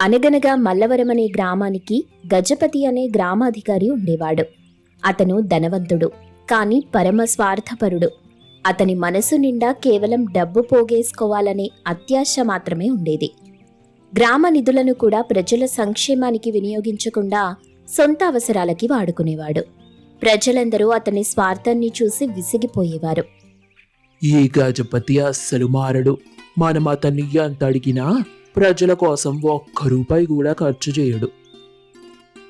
అనగనగా మల్లవరం అనే గ్రామానికి గజపతి అనే గ్రామాధికారి ఉండేవాడు. అతను ధనవంతుడు కాని పరమ స్వార్థపరుడు. అతని మనసు నిండా కేవలం డబ్బు పోగేసుకోవాలనే అత్యాశ మాత్రమే ఉండేది. గ్రామ నిధులను కూడా ప్రజల సంక్షేమానికి వినియోగించకుండా సొంత అవసరాలకి వాడుకునేవాడు. ప్రజలందరూ అతని స్వార్థాన్ని చూసి విసిగిపోయేవారు. ఈ గజపతి అస్సలు మారడు. మనం అతన్ని ఎంత అడిగినా ప్రజల కోసం ఒక్క రూపాయి కూడా ఖర్చు చేయడు.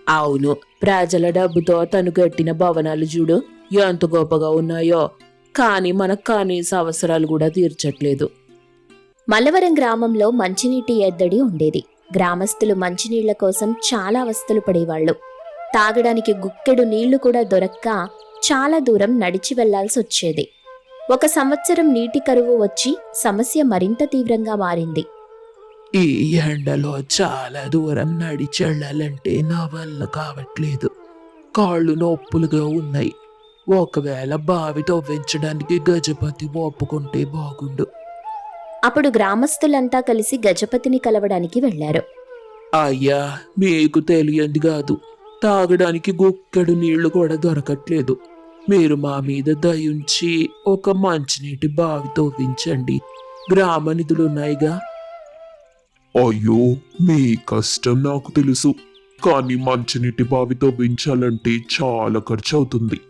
అవును ప్రజల డబ్బుతో తను కట్టిన భవనాలు చూడు ఎంత గొప్పగా ఉన్నాయో. కానీ మన కనీస అవసరాలు కూడా తీర్చట్లేదు. మల్లవరం గ్రామంలో మంచినీటి ఎద్దడి ఉండేది. గ్రామస్తులు మంచినీళ్ళ కోసం చాలా అవస్థలు పడేవాళ్ళు. తాగడానికి గుక్కెడు నీళ్ళు కూడా దొరక్క చాలా దూరం నడిచి వెళ్ళాల్సి వచ్చేది. ఒక సంవత్సరం నీటి కరువు వచ్చి సమస్య మరింత తీవ్రంగా మారింది. ఈ ఎండలో చాలా దూరం నడిచి వెళ్ళాలంటే నా వల్ల కావట్లేదు. కాళ్ళు నొప్పులుగా ఉన్నాయి. ఒకవేళ బావి తవ్వించడానికి గజపతి ఒప్పుకుంటే బాగుండు. అప్పుడు గ్రామస్తులంతా కలిసి గజపతిని కలవడానికి వెళ్ళారు అయ్యా మీకు తెలియంది కాదు. తాగడానికి గుక్కడు నీళ్ళు కూడా దొరకట్లేదు. మీరు మా మీద దయుంచి ఒక మంచినీటి బావి తవ్వించండి. గ్రామ నిధులున్నాయిగా అయ్యో మీ కష్టం నాకు తెలుసు. కానీ మంచినీటి బావి తవ్వించాలంటే చాలా ఖర్చు అవుతుంది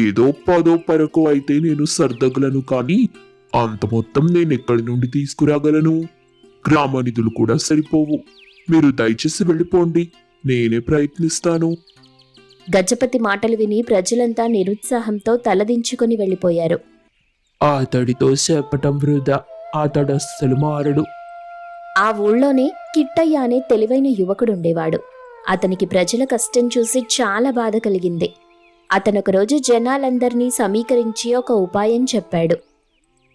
ఏదో పదో పరకు అయితే నేను సర్దగలను కానీ అంత మొత్తం నేను ఎక్కడి నుండి తీసుకురాగలను? గ్రామ నిధులు కూడా సరిపోవు. మీరు దయచేసి వెళ్ళిపోండి. నేనే ప్రయత్నిస్తాను. గజపతి మాటలు విని ప్రజలంతా నిరుత్సాహంతో తలదించుకుని వెళ్ళిపోయారు అతడితో చెప్పటం వృధా. అతడు అస్సలు మారడు. ఆ ఊళ్ళోనే కిట్టయ్య అనే తెలివైన యువకుడుండేవాడు. అతనికి ప్రజల కష్టం చూసి చాలా బాధ కలిగింది. అతనొకరోజు జనాలందర్నీ సమీకరించి ఒక ఉపాయం చెప్పాడు.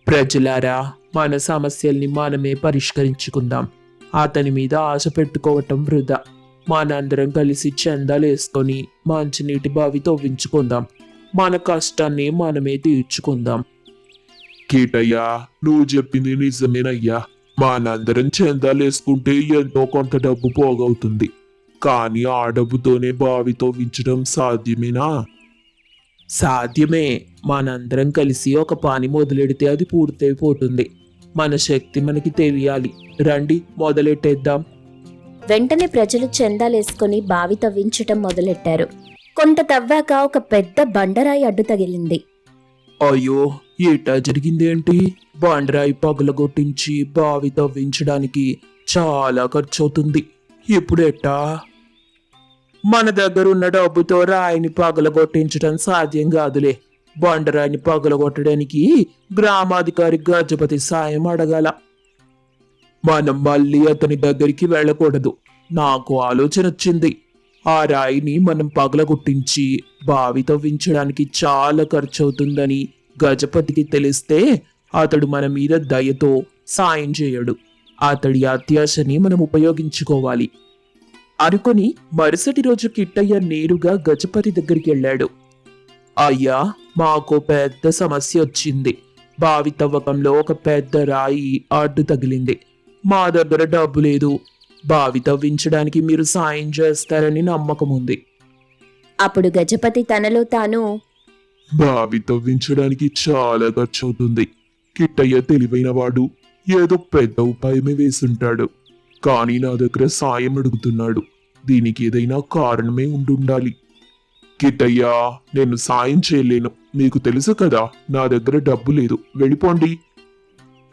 ప్రజలారా మన సమస్యల్ని మనమే పరిష్కరించుకుందాం. అతని మీద ఆశ పెట్టుకోవటం వృధా. మనందరం కలిసి చందాలేసుకొని మంచినీటి బావి తవ్వించుకుందాం. మన కష్టాన్ని మనమే తీర్చుకుందాం. కీటయ్యా నువ్వు చెప్పింది నిజమేనయ్యా. మనందరం చందాలేసుకుంటే ఎంతో కొంత డబ్బు పోగవుతుంది. కానీ ఆ డబ్బుతోనే బావి తవ్వించడం సాధ్యమేనా? సాధ్యమే. మనందరం కలిసి ఒక పని మొదలెడితే అది పూర్తయిపోతుంది. మన శక్తి మనకి తెలియాలి. రండి మొదలెట్టేద్దాం. వెంటనే ప్రజలు చందాలేసుకుని బావి తవ్వించటం మొదలెట్టారు. కొంత తవ్వాక ఒక పెద్ద బండరాయి అడ్డు తగిలింది. అయ్యో ఏటా జరిగిందేంటి? బాండ్రాయి పగలగొట్టించి బావి తవ్వించడానికి చాలా ఖర్చు అవుతుంది ఇప్పుడు ఎట్టా? మన దగ్గర ఉన్న డబ్బుతో రాయిని పగలగొట్టించడం సాధ్యం కాదులే. బండరాయిని పగలగొట్టడానికి గ్రామాధికారి గజపతి సాయం అడగాల. మనం మళ్ళీ అతని దగ్గరికి వెళ్ళకూడదు. నాకు ఆలోచన వచ్చింది ఆ రాయిని మనం పగలగొట్టించి బావి తవ్వించడానికి చాలా ఖర్చు అవుతుందని గజపతికి తెలిస్తే అతడు మన మీద దయతో సాయం చేయడు. అతడి అత్యాశని మనం ఉపయోగించుకోవాలి. అనుకొని మరుసటి రోజు కిట్టయ్య నేరుగా గజపతి దగ్గరికి వెళ్ళాడు. అయ్యా మాకు పెద్ద సమస్య వచ్చింది. బావి తవ్వకంలో ఒక పెద్ద రాయి అడ్డు తగిలింది. మా దగ్గర డబ్బు లేదు. బావి తవ్వించడానికి మీరు సాయం చేస్తారని నమ్మకం ఉంది. అప్పుడు గజపతి తనలో తాను బావి తవ్వించడానికి చాలా ఖర్చు అవుతుంది కిట్టయ్య తెలివైన వాడు. ఏదో పెద్ద ఉపాయమే వేసుంటాడు. కానీ నా దగ్గర సాయం అడుగుతున్నాడు. దీనికి ఏదైనా కారణమే ఉండుండాలి. కిట్టయ్య నేను సాయం చేయలేను. మీకు తెలుసు కదా నా దగ్గర డబ్బు లేదు. వెళ్ళిపోండి.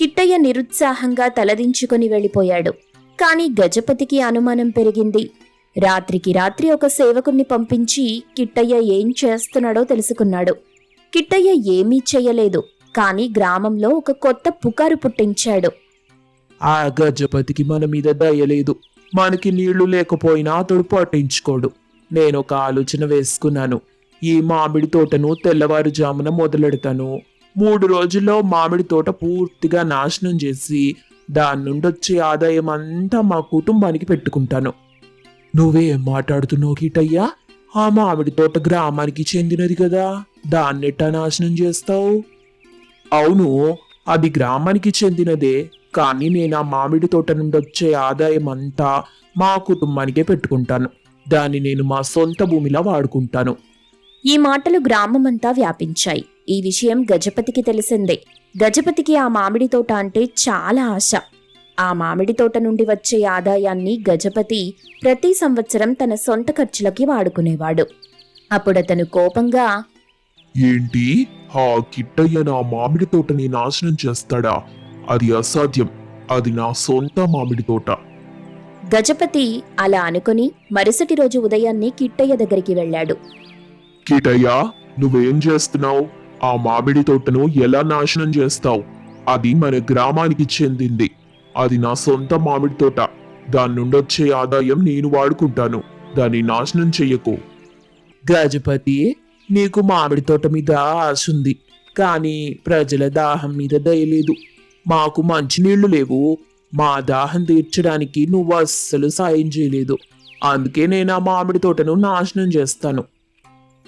కిట్టయ్య నిరుత్సాహంగా తలదించుకుని వెళ్ళిపోయాడు. కాని గజపతికి అనుమానం పెరిగింది. రాత్రికి రాత్రి ఒక సేవకుణ్ణి పంపించి కిట్టయ్య ఏం చేస్తున్నాడో తెలుసుకున్నాడు. కిట్టయ్య ఏమీ చెయ్యలేదు కాని గ్రామంలో ఒక కొత్త పుకారు పుట్టించాడు. ఆ గజపతికి మన మీద దయలేదు మనకి నీళ్ళు లేకపోయినా అతడు పట్టించుకోడు. నేను ఒక ఆలోచన వేసుకున్నాను ఈ మామిడి తోటను తెల్లవారుజామున మొదలెడతాను. మూడు రోజుల్లో మామిడి తోట పూర్తిగా నాశనం చేసి దాని నుండి వచ్చే ఆదాయం అంతా మా కుటుంబానికి పెట్టుకుంటాను. నువ్వేం మాట్లాడుతున్నావు కీటయ్యా? ఆ మామిడి తోట గ్రామానికి చెందినది కదా. దాన్నెట్టా నాశనం చేస్తావు? అవును అది గ్రామానికి చెందినదే. కానీ నేను ఆ మామిడి తోట నుండి వచ్చే ఆదాయం అంతా మా కుటుంబానికే పెట్టుకుంటాను. దాన్ని నేను మా సొంత భూమిలా వాడుకుంటాను. ఈ మాటలు గ్రామమంతా వ్యాపించాయి. ఈ విషయం గజపతికి తెలిసిందే. గజపతికి ఆ మామిడి తోట అంటే చాలా ఆశ. ఆ మామిడి తోట నుండి వచ్చే ఆదాయాన్ని గజపతి ప్రతి సంవత్సరం తన సొంత ఖర్చులకి వాడుకునేవాడు. అప్పుడతను కోపంగా ఏంటి? ఆ కిట్టయ్య నా మామిడి తోటని నాశనం చేస్తాడా? అది అసాధ్యం. అది నా సొంత మామిడి తోట. గజపతి అలా అనుకుని మరుసటి రోజు ఉదయాన్నే కిట్టయ్య దగ్గరికి వెళ్ళాడు. కిటయ్య నువ్వేం చేస్తున్నావు? ఆ మామిడి తోటను ఎలా నాశనం చేస్తావు? అది మన గ్రామానికి చెందింది. అది నా సొంత మామిడి తోట. దాని నుండి వచ్చే ఆదాయం నేను వాడుకుంటాను. దాన్ని నాశనం చెయ్యకు. గజపతి నీకు మామిడి తోట మీద ఆశ ఉంది. కానీ ప్రజల దాహం మీద దయలేదు మాకు మంచినీళ్ళు లేవు. మా దాహం తీర్చడానికి నువ్వు అస్సలు సాయం చేయలేదు. అందుకే నేను ఆ మామిడి తోటను నాశనం చేస్తాను.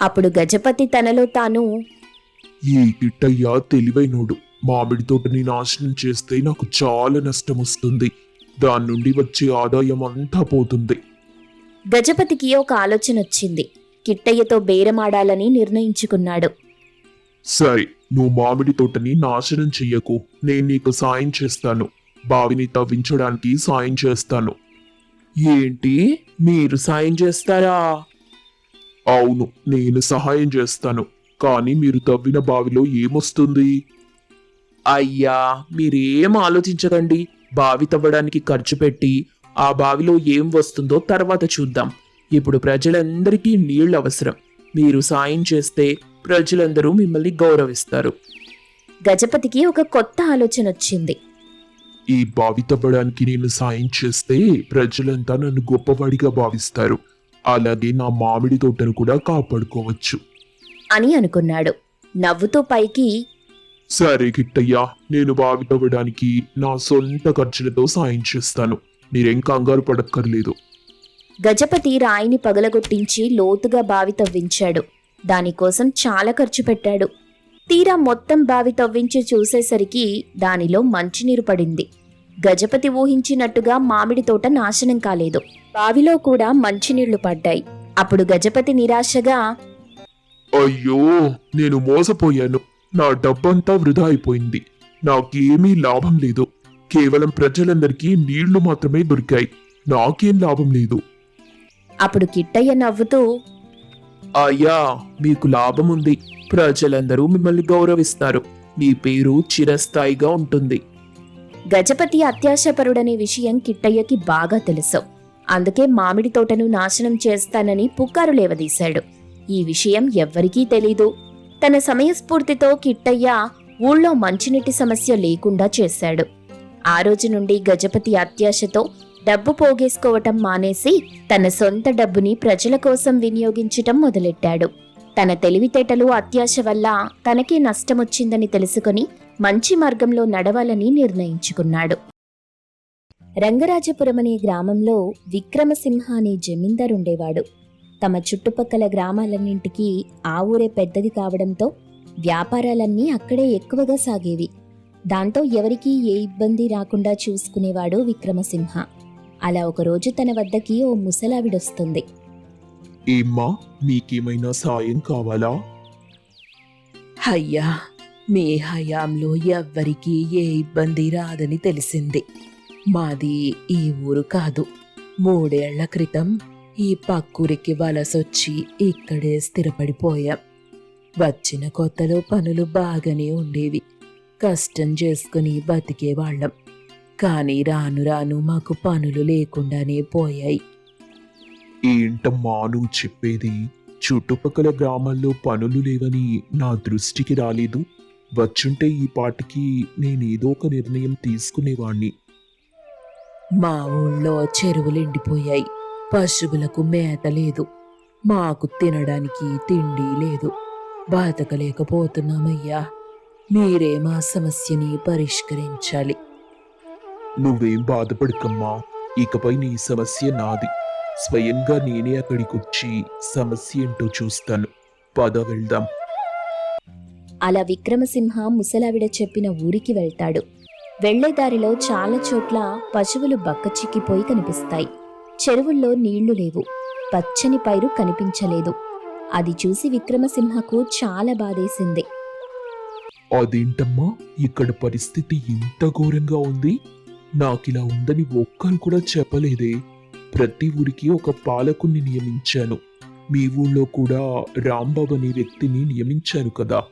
అప్పుడు గజపతి తనలో తాను ఈ కిట్టయ్య తెలివైనోడు. మామిడి తోటని నాశనం చేస్తే నాకు చాలా నష్టం వస్తుంది దాని నుండి వచ్చే ఆదాయం అంతా పోతుంది. గజపతికి ఒక ఆలోచన వచ్చింది కిట్టయ్యతో బేరమాడాలని నిర్ణయించుకున్నాడు. సరే నువ్వు మామిడి తోటని నాశనం చెయ్యకు. నేను నీకు సాయం చేస్తాను. బావిని తవ్వించడానికి సాయం చేస్తాను. ఏంటి? మీరు సాయం చేస్తారా? అవును నేను సహాయం చేస్తాను. కానీ మీరు తవ్విన బావిలో ఏమొస్తుంది? అయ్యా మీరేం ఆలోచించకండి. బావి తవ్వడానికి ఖర్చు పెట్టి ఆ బావిలో ఏం వస్తుందో తర్వాత చూద్దాం. ఇప్పుడు ప్రజలందరికీ నీళ్ళు అవసరం. మీరు సాయం చేస్తే ప్రజలందరూ మిమ్మల్ని గౌరవిస్తారు. గజపతికి ఒక కొత్త ఆలోచన వచ్చింది. ఈ బావి తవ్వడానికి నేను సాయం చేస్తే ప్రజలంతా నన్ను గొప్పవాడిగా భావిస్తారు. అలాగే నా మామిడి తోటను కూడా కాపాడుకోవచ్చు. అని అనుకున్నాడు. నవ్వుతూ పైకి సరే కిట్టయ్యా నేను బావి తవ్వడానికి నా సొంత ఖర్చులతో సాయం చేస్తాను. మీరేం కంగారు పడక్కర్లేదు. గజపతి రాయిని పగలగొట్టించి లోతుగా బావి తవ్వించాడు. దానికోసం చాలా ఖర్చు పెట్టాడు. తీరా మొత్తం బావి తవ్వించి చూసేసరికి దానిలో మంచినీరు పడింది. గజపతి ఊహించినట్టుగా మామిడి తోట నాశనం కాలేదు. బావిలో కూడా మంచినీళ్ళు పడ్డాయి. అప్పుడు గజపతి నిరాశగా అయ్యో నేను మోసపోయాను. నా డబ్బంతా వృధా అయిపోయింది. నాకేమీ లాభం లేదు. కేవలం ప్రజలందరికీ నీళ్ళు మాత్రమే దొరికాయి. నాకేం లాభం లేదు. అప్పుడు కిట్టయ్య నవ్వుతూ అయ్యా మీకు లాభం ఉంది. ప్రజలందరూ మిమ్మల్ని గౌరవిస్తారు. మీ పేరు చిరస్థాయిగా ఉంటుంది. గజపతి అత్యాశపరుడనే విషయం కిట్టయ్యకి బాగా తెలుసు. అందుకే మామిడి తోటను నాశనం చేస్తానని పుకారు లేవదీశాడు. ఈ విషయం ఎవ్వరికీ తెలీదు. తన సమయస్ఫూర్తితో కిట్టయ్య ఊళ్ళో మంచినీటి సమస్య లేకుండా చేశాడు. ఆ రోజు నుండి గజపతి అత్యాశతో డబ్బు పోగేసుకోవటం మానేసి తన సొంత డబ్బుని ప్రజల కోసం వినియోగించటం మొదలెట్టాడు. తన తెలివితేటలు అత్యాశ వల్ల తనకే నష్టమొచ్చిందని తెలుసుకొని మంచి మార్గంలో నడవాలని నిర్ణయించుకున్నాడు. రంగరాజపురం అనే గ్రామంలో విక్రమసింహ అనే జమీందార్ ఉండేవాడు తమ చుట్టుపక్కల గ్రామాలన్నింటికీ ఆ ఊరే పెద్దది కావడంతో వ్యాపారాలన్నీ అక్కడే ఎక్కువగా సాగేవి. దాంతో ఎవరికీ ఏ ఇబ్బంది రాకుండా చూసుకునేవాడు విక్రమసింహ. అలా ఒకరోజు తన వద్దకి ఓ ముసలావిడొస్తుంది. ఏమ్మా మీకేమైనా సాయం కావాలా? అయ్యా మీ హయాంలో ఎవ్వరికీ ఏ ఇబ్బంది రాదని తెలిసింది. మాది ఈ ఊరు కాదు. మూడేళ్ళ క్రితం ఈ పక్కూరికి వలసొచ్చి ఇక్కడే స్థిరపడిపోయాం. వచ్చిన కొత్తలో పనులు బాగానే ఉండేవి. కష్టం చేసుకుని బతికేవాళ్ళం. కానీ రాను రాను మాకు పనులు లేకుండానే పోయాయి. ఏంటమ్మా నువ్వు చెప్పేది? చుట్టుపక్కల గ్రామాల్లో పనులు లేవని నా దృష్టికి రాలేదు. వచ్చుంటే ఈ పాటికి నేనేదో ఒక నిర్ణయం తీసుకునేవాణ్ణి. మా ఊళ్ళో చెరువులు ఎండిపోయాయి. పశువులకు మేత లేదు. మాకు తినడానికి తిండి లేదు. బతకలేకపోతున్నామయ్యా. మీరే మా సమస్యని పరిష్కరించాలి. నువ్వేం బాధపడకమ్మా. ఇకపై నీ సమస్య నాది. స్వయంగా నేనే అక్కడికి వచ్చి సమస్య ఏంటో చూస్తాను. పద వెళ్దాం. అలా విక్రమసింహ ముసలావిడ చెప్పిన ఊరికి వెళ్తాడు. వెళ్ళే దారిలో చాలా చోట్ల పశువులు బక్కచిక్కిపోయి కనిపిస్తాయి. చెరువుల్లో నీళ్ళు లేవు. పచ్చని పైరు కనిపించలేదు. అది చూసి విక్రమసింహకు చాలా బాధేసింది. అదేంటమ్మా? ఇక్కడ పరిస్థితి ఇంత ఘోరంగా ఉంది. నాకిలా ఉందని ఒక్కరు కూడా చెప్పలేదే. ప్రతి ఊరికి ఒక పాలకుణ్ణి నియమించాను. మీ ఊళ్ళో కూడా రాంబాబు అనే వ్యక్తిని నియమించాను కదా.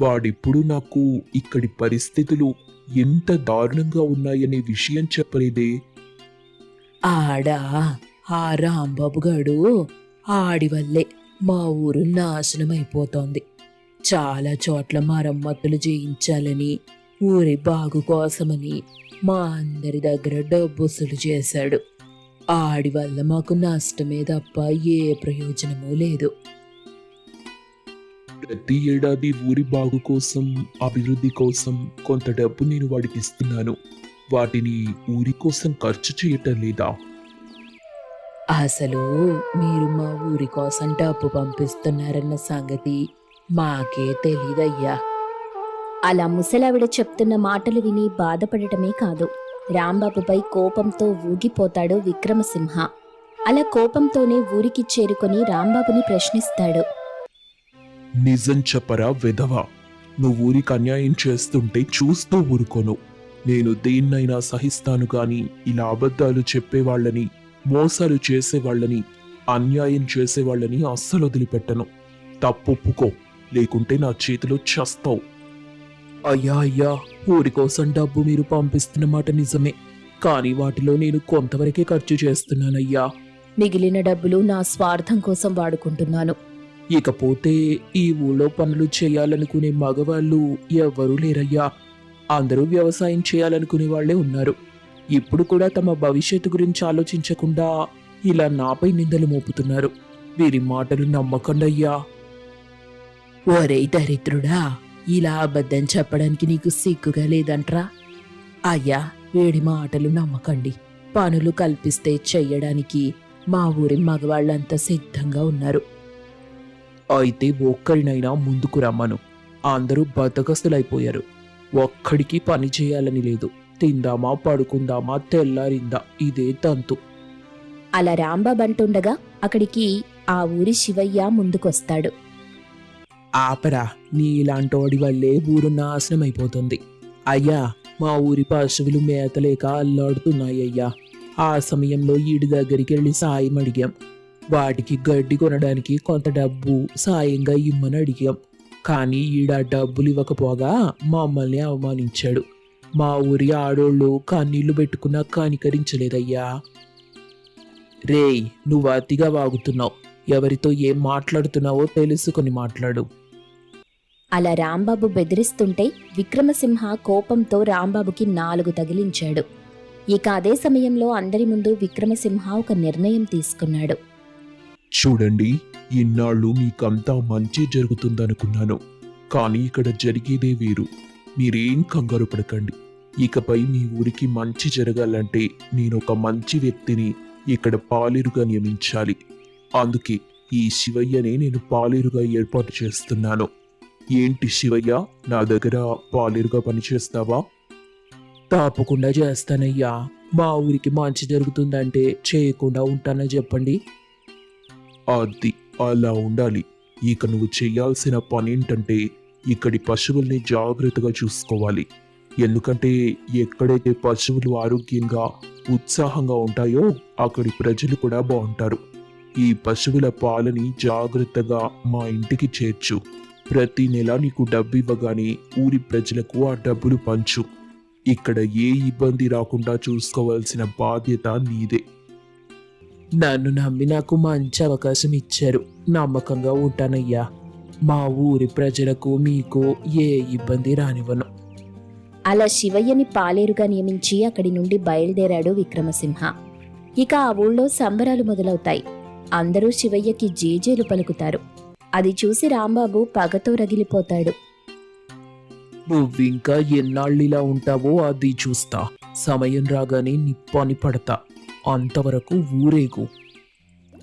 వాడిప్పుడు నాకు ఇక్కడి పరిస్థితులు ఎంత దారుణంగా ఉన్నాయనే విషయం చెప్పలేదే. ఆడ ఆ రాంబాబు గాడు ఆడి వల్లే మా ఊరు నాశనం అయిపోతోంది చాలా చోట్ల మరమ్మతులు చేయించాలని ఊరి బాగు కోసమని మా అందరి దగ్గర డబ్బుసులు చేశాడు. ఆడి వల్ల మాకు నష్టమే తప్ప ఏ ప్రయోజనమూ లేదు. ప్రతి ఏడాది ఊరి బాగు కోసం అభివృద్ధి కోసం కొంత డబ్బు నేను వాడికి ఇస్తున్నాను. వాటిని ఊరి కోసం ఖర్చు చేయటం లేదా? అసలు మీరు మా ఊరి కోసం డబ్బు పంపిస్తున్నారన్న సంగతి మాకే తెలీదయ్యా. అలా ముసలావిడ చెప్తున్న మాటలు విని బాధపడటమే కాదు రాంబాబుపై కోపంతో ఊగిపోతాడు విక్రమసింహ. అలా కోపంతోనే ఊరికి చేరుకొని రాంబాబుని ప్రశ్నిస్తాడు. నిజం చెప్పరా వెధవా నువ్వు ఊరికి అన్యాయం చేస్తుంటే చూస్తూ ఊరుకోను. నేను దేన్నైనా సహిస్తాను గాని ఇలా అబద్ధాలు చెప్పేవాళ్ళని మోసాలు చేసేవాళ్ళని అన్యాయం చేసేవాళ్ళని అస్సలు వదిలిపెట్టను. తప్పొప్పుకో లేకుంటే నా చేతిలో చస్తావు. అయ్యా అయ్యా ఊరి కోసం డబ్బు మీరు పంపిస్తున్న మాట నిజమే. కానీ వాటిలో నేను కొంతవరకే ఖర్చు చేస్తున్నానయ్యా. మిగిలిన డబ్బులు నా స్వార్థం కోసం వాడుకుంటున్నాను. ఇకపోతే ఈ ఊళ్ళో పనులు చేయాలనుకునే మగవాళ్ళు ఎవ్వరూ లేరయ్యా. అందరూ వ్యవసాయం చేయాలనుకునే వాళ్ళే ఉన్నారు. ఇప్పుడు కూడా తమ భవిష్యత్తు గురించి ఆలోచించకుండా ఇలా నాపై నిందలు మోపుతున్నారు. వీరి మాటలు నమ్మకండయ్యా ఒరే దరిద్రుడా ఇలా అబద్ధం చెప్పడానికి నీకు సిగ్గుగా లేదంట్రా? అయ్యా వేడి మాటలు నమ్మకండి. పనులు కల్పిస్తే చెయ్యడానికి మా ఊరి మగవాళ్ళంతా సిద్ధంగా ఉన్నారు. అయితే ఒక్కరినైనా ముందుకు రమ్మను. అందరూ బతకస్తులైపోయారు ఒక్కడికి పని చేయాలని లేదు. తిందామా పడుకుందామా తెల్లారిందా ఇదే తంతు. అలా రాంబాబు అంటుండగా అక్కడికి ఆ ఊరి శివయ్య ముందుకొస్తాడు. ఆపరా నీ ఇలాంటోడి వల్లే ఊరు నాశనం అయిపోతుంది అయ్యా మా ఊరి పశువులు మేతలేక అల్లాడుతున్నాయ్యా. ఆ సమయంలో ఈడి దగ్గరికి వెళ్ళి సాయం అడిగాం. వాటికి గడ్డి కొనడానికి కొంత డబ్బు సాయంగా ఇమ్మని అడిగాం. కానీ ఈడ డబ్బులు ఇవ్వకపోగా మమ్మల్ని అవమానించాడు. మా ఊరి ఆడోళ్ళు కన్నీళ్ళు పెట్టుకున్నా కనికరించలేదయ్యా. రేయ్ నువ్వు అతిగా వాగుతున్నావు. ఎవరితో ఏం మాట్లాడుతున్నావో తెలుసుకొని మాట్లాడు. అలా రాంబాబు బెదిరిస్తుంటే విక్రమసింహ కోపంతో రాంబాబుకి నాలుగు తగిలించాడు. ఇక అదే సమయంలో అందరి ముందు విక్రమసింహ ఒక నిర్ణయం తీసుకున్నాడు. చూడండి ఇన్నాళ్ళు మీకంతా మంచి జరుగుతుందనుకున్నాను. కానీ ఇక్కడ జరిగేదే వేరు. మీరేం కంగారు పడకండి. ఇకపై మీ ఊరికి మంచి జరగాలంటే నేను ఒక మంచి వ్యక్తిని ఇక్కడ పాలేరుగా నియమించాలి. అందుకే ఈ శివయ్యనే నేను పాలేరుగా ఏర్పాటు చేస్తున్నాను. ఏంటి శివయ్య నా దగ్గర పాలేరుగా పనిచేస్తావా? తప్పకుండా చేస్తానయ్యా. మా ఊరికి మంచి జరుగుతుందంటే చేయకుండా ఉంటానని చెప్పండి. అది అలా ఉండాలి. ఇక నువ్వు చేయాల్సిన పని ఏంటంటే ఇక్కడి పశువుల్ని జాగ్రత్తగా చూసుకోవాలి. ఎందుకంటే ఎక్కడైతే పశువులు ఆరోగ్యంగా ఉత్సాహంగా ఉంటాయో అక్కడి ప్రజలు కూడా బాగుంటారు. ఈ పశువుల పాలని జాగ్రత్తగా మా ఇంటికి చేర్చు. ప్రతి నెల నీకు డబ్బు ఇవ్వగానే ఊరి ప్రజలకు ఆ డబ్బులు పంచు. ఇక్కడ ఏ ఇబ్బంది రాకుండా చూసుకోవాల్సిన బాధ్యత నీదే. నన్ను నమ్మి నాకు మంచి అవకాశం ఇచ్చారు. నమ్మకంగా ఉంటానయ్యా. మా ఊరి ప్రజలకు మీకు ఏ ఇబ్బంది రానివ్వను. అలా శివయ్యని పాలేరుగా నియమించి అక్కడి నుండి బయలుదేరాడు విక్రమసింహ. ఇక ఆ ఊళ్ళో సంబరాలు మొదలవుతాయి. అందరూ శివయ్యకి జేజేలు పలుకుతారు. అది చూసి రాంబాబు పగతో రగిలిపోతాడు. నువ్వింకా ఎన్నాళ్ళు ఇలా ఉంటావో అది చూస్తా. సమయం రాగానే నిప్పాని పడతా. అంతవరకు ఊరేగు.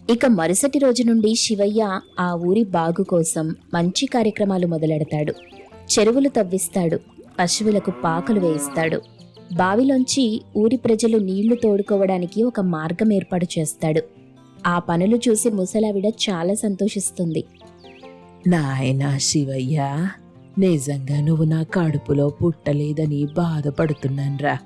ఇక మరుసటి రోజు నుండి శివయ్య ఆ ఊరి బాగు కోసం మంచి కార్యక్రమాలు మొదలెడతాడు. చెరువులు తవ్విస్తాడు పశువులకు పాకలు వేయిస్తాడు. బావిలోంచి ఊరి ప్రజలు నీళ్ళు తోడుకోవడానికి ఒక మార్గం ఏర్పాటు చేస్తాడు. ఆ పనులు చూసి ముసలావిడ చాలా సంతోషిస్తుంది. నాయనా శివయ్య నిజంగా నువ్వు నా కడుపులో పుట్టలేదని బాధపడుతున్నాన్రా.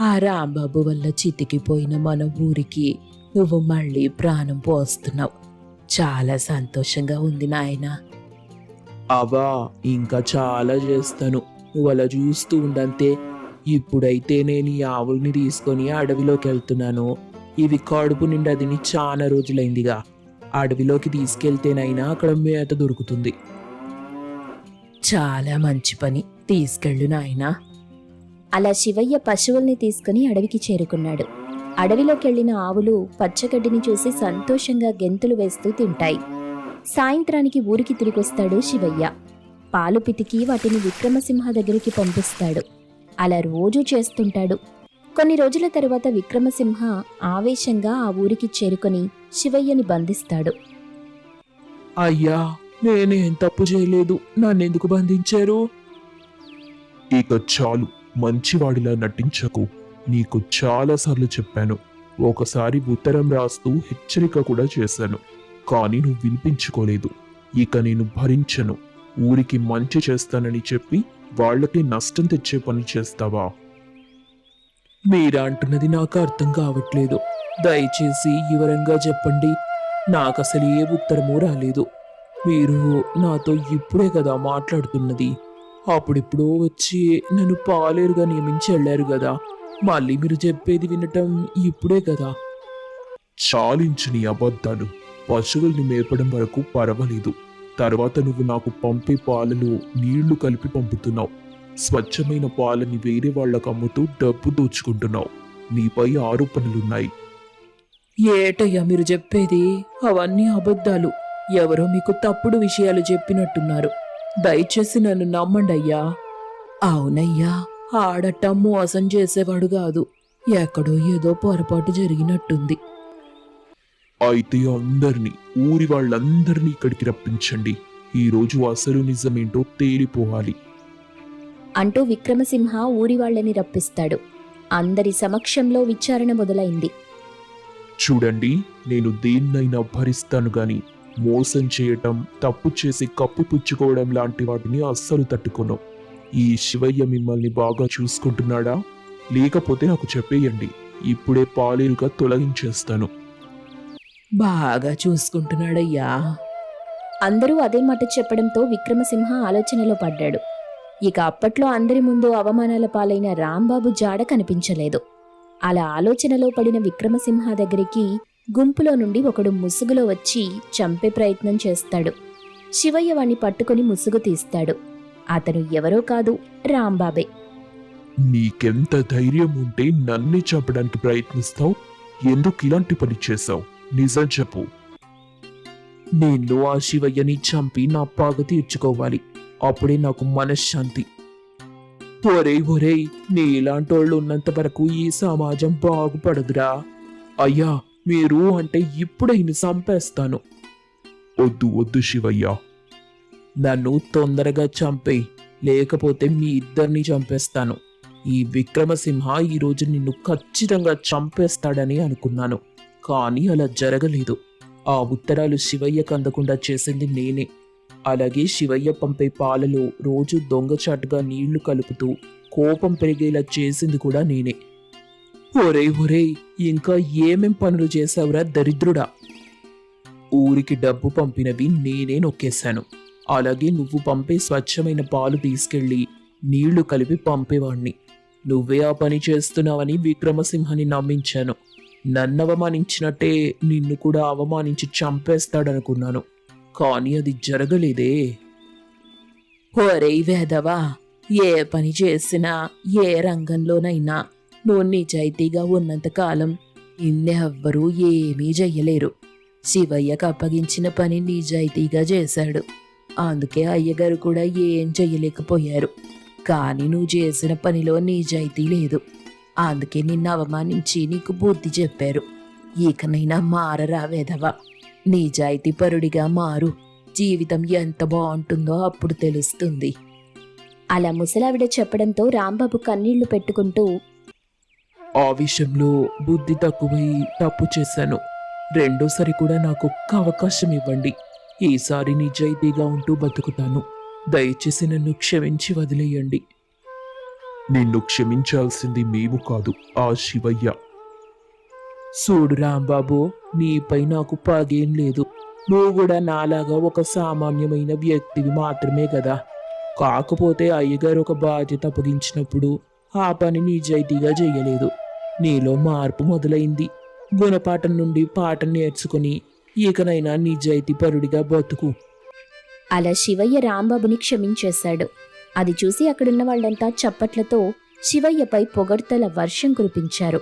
ఆ రాంబాబు వల్ల చితికిపోయిన మన ఊరికి నువ్వు మళ్ళీ ప్రాణం పోస్తున్నావు. చాలా సంతోషంగా ఉంది నాయనా. అవా ఇంకా చాలా చేస్తాను. నువ్వు అలా చూస్తూ ఉండంతే ఇప్పుడైతే నేను ఈ ఆవుల్ని తీసుకొని అడవిలోకి వెళ్తున్నాను. ఇవి కడుపు నిండా తిని చాలా రోజులైందిగా. అడవిలోకి తీసుకెళ్తేనైనా అక్కడ మేత దొరుకుతుంది. చాలా మంచి పని. తీసుకెళ్ళు నాయనా. అలా శివయ్య పశువుల్ని తీసుకుని అడవికి చేరుకున్నాడు. అడవిలోకెళ్ళిన ఆవులు పచ్చగడ్డిని చూసి సంతోషంగా గెంతులు వేస్తూ తింటాయి. సాయంత్రానికి ఊరికి తిరిగొస్తాడు శివయ్య. పాలు పితికి వాటిని విక్రమసింహ దగ్గరికి పంపిస్తాడు. అలా రోజూ చేస్తుంటాడు. కొన్ని రోజుల తరువాత విక్రమసింహ ఆవేశంగా ఆ ఊరికి చేరుకొని శివయ్యని బంధిస్తాడు. అయ్యా నేనేం తప్పు చేయలేదు. నన్నెందుకు బంధించారు? ఇక చాలు. మంచివాడిలా నటించకు. నీకు చాలాసార్లు చెప్పాను. ఒకసారి ఉత్తరం రాస్తూ హెచ్చరిక కూడా చేశాను. కానీ నువ్వు వినిపించుకోలేదు. ఇక నేను భరించను. ఊరికి మంచి చేస్తానని చెప్పి వాళ్ళకి నష్టం తెచ్చే పని చేస్తావా? మీరా అంటున్నది నాకు అర్థం కావట్లేదు. దయచేసి వివరంగా చెప్పండి. నాకు అసలు ఏ ఉత్తరము రాలేదు. మీరు నాతో ఇప్పుడే కదా మాట్లాడుతున్నది. అప్పుడిప్పుడు వచ్చి నన్ను పాలేరుగా నియమించి వెళ్ళారు కదా. మళ్ళీ మీరు చెప్పేది వినటం ఇప్పుడే కదా. చాలించు నీ అబద్ధాలు. పశువుల్ని మేపడం వరకు పర్వాలేదు. తర్వాత నువ్వు నాకు పంపే పాలలో నీళ్ళు కలిపి పంపుతున్నావు. స్వచ్ఛమైన పాలని వేరే వాళ్ళకు అమ్ముతూ డబ్బు దోచుకుంటున్నావు. నీపై ఆరోపణలున్నాయి. ఏటయ్యా మీరు చెప్పేది? అవన్నీ అబద్ధాలు. ఎవరో మీకు తప్పుడు విషయాలు చెప్పినట్టున్నారు. దయచేసి నన్ను నమ్మండి అయ్యా అవునయ్యా ఆడట మోసం చేసేవాడు కాదు. ఎక్కడో ఏదో పొరపాటు జరిగినట్టుంది. అయితే అందరినీ ఊరి వాళ్ళందరినీ ఇక్కడికి రప్పించండి. ఈ రోజు అసలు నిజమేంటో తేలిపోవాలి. అంటూ విక్రమసింహ ఊరి వాళ్ళని రప్పిస్తాడు. అందరి సమక్షంలో విచారణ మొదలైంది. చూడండి నేను దేన్నైనా భరిస్తాను గాని మోసం చేయటం తప్పు చేసి కప్పిపుచ్చుకోవడం లాంటి వాటిని అస్సలు తట్టుకోను. ఈ శివయ్య మిమ్మల్ని బాగా చూసుకుంటున్నాడా? లేకపోతే నాకు చెప్పేయండి. ఇప్పుడే పాలేరుగా తొలగించేస్తాను. బాగా చూసుకుంటున్నాడయ్యా. అందరూ అదే మాట చెప్పడంతో విక్రమసింహ ఆలోచనలో పడ్డాడు. ఇక అప్పట్లో అందరి ముందు అవమానాల పాలైన రాంబాబు జాడ కనిపించలేదు. అలా ఆలోచనలో పడిన విక్రమసింహ దగ్గరికి గుంపులో నుండి ఒకడు ముసుగులో వచ్చి చంపే ప్రయత్నం చేస్తాడు. శివయ్య వాణ్ణి పట్టుకొని ముసుగు తీస్తాడు. అతను ఎవరో కాదు రాంబాబే. నీకెంత ధైర్యం ఉంటే నన్నే చంపడానికి ప్రయత్నిస్తావు? ఎందుకు ఇలాంటి పని చేశావు? నిజం చెప్పు. నేను ఆ శివయ్యని చంపి నా పాగ తీర్చుకోవాలి. అప్పుడే నాకు మనశ్శాంతి. ఒరేయ్ ఒరేయ్ నీలాంటోళ్ళు ఉన్నంత వరకు ఈ సమాజం బాగుపడదురా. అయ్యా మీరు అంటే ఇప్పుడే ఇన్ని చంపేస్తాను. వద్దు వద్దు శివయ్య. నన్ను తొందరగా చంపేయి. లేకపోతే మీ ఇద్దరిని చంపేస్తాను. ఈ విక్రమసింహ ఈరోజు నిన్ను ఖచ్చితంగా చంపేస్తాడని అనుకున్నాను. కానీ అలా జరగలేదు. ఆ ఉత్తరాలు శివయ్యకు అందకుండా చేసింది నేనే. అలాగే శివయ్య పంపే పాలలో రోజు దొంగచాటుగా నీళ్ళు కలుపుతూ కోపం పెరిగేలా చేసింది కూడా నేనే. ఒరేయ్ ఒరేయ్ ఇంకా ఏమేం పనులు చేశావురా దరిద్రుడా? ఊరికి డబ్బు పంపినవి నేనే నొక్కేశాను. అలాగే నువ్వు పంపే స్వచ్ఛమైన పాలు తీసుకెళ్ళి నీళ్ళు కలిపి పంపేవాణ్ణి. నువ్వే ఆ పని చేస్తున్నావని విక్రమసింహని నమ్మించాను. నన్ను అవమానించినట్టే నిన్ను కూడా అవమానించి చంపేస్తాడనుకున్నాను. కానీ అది జరగలేదే. ఒరేయ్ వేదవా ఏ పని చేసినా ఏ రంగంలోనైనా నువ్వు నిజాయితీగా ఉన్నంతకాలం ఇన్నెవ్వరూ ఏమీ చెయ్యలేరు శివయ్యకు అప్పగించిన పని నిజాయితీగా చేశాడు అందుకే అయ్యగారు కూడా ఏం చెయ్యలేకపోయారు కానీ నువ్వు చేసిన పనిలో నిజాయితీ లేదు. అందుకే నిన్ను అవమానించి నీకు బుద్ధి చెప్పారు. ఇకనైనా మారరా వేదవా నిజాయితీ పరుడిగా మారు. జీవితం ఎంత బాగుంటుందో అప్పుడు తెలుస్తుంది. అలా ముసలావిడ చెప్పడంతో రాంబాబు కన్నీళ్ళు పెట్టుకుంటూ ఆ విషయంలో బుద్ధి తక్కువై తప్పు చేశాను. రెండోసారి కూడా నాకు ఒక్క అవకాశం ఇవ్వండి. ఈసారి నిజాయితీగా ఉంటూ బతుకుతాను. దయచేసి నన్ను క్షమించి వదిలేయండి. నిన్ను క్షమించాల్సింది మేము కాదు ఆ శివయ్య. చూడు రాంబాబు నీపై నాకు పగేం లేదు. నువ్వు కూడా నాలాగా ఒక సామాన్యమైన వ్యక్తివి మాత్రమే కదా. కాకపోతే అయ్యగారు ఒక బాధ్యత అప్పగించినప్పుడు ఆ పని నిజాయితీగా చెయ్యలేదు నీలో మార్పు మొదలైంది. గుణపాఠం నుండి పాఠం నేర్చుకుని ఇకనైనా నిజాయితీ పరుడిగా బతుకు. అలా శివయ్య రాంబాబుని క్షమించేశాడు. అది చూసి అక్కడున్న వాళ్ళంతా చప్పట్లతో శివయ్యపై పొగడ్తల వర్షం కురిపించారు.